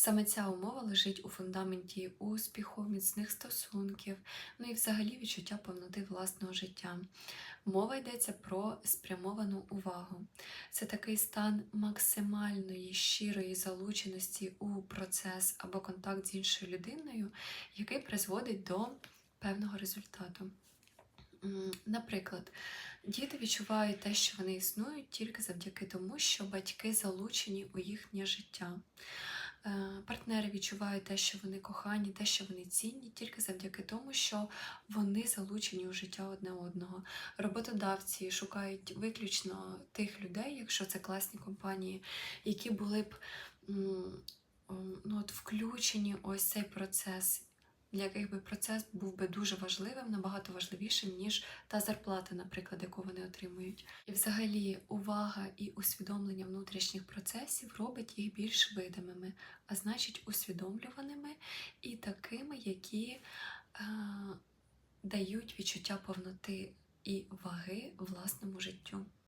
Саме ця умова лежить у фундаменті успіху, міцних стосунків, ну і взагалі відчуття повноти власного життя. Мова йдеться про спрямовану увагу. Це такий стан максимальної щирої залученості у процес або контакт з іншою людиною, який призводить до певного результату. Наприклад, діти відчувають те, що вони існують тільки завдяки тому, що батьки залучені у їхнє життя. Е, Партнери відчувають те, що вони кохані, те, що вони цінні, тільки завдяки тому, що вони залучені у життя одне одного. Роботодавці шукають виключно тих людей, якщо це класні компанії, які були б ну, от, включені ось цей процес, для яких би процес був би дуже важливим, набагато важливішим, ніж та зарплата, наприклад, яку вони отримують. І взагалі увага і усвідомлення внутрішніх процесів робить їх більш видимими, а значить усвідомлюваними і такими, які е, дають відчуття повноти і ваги власному життю.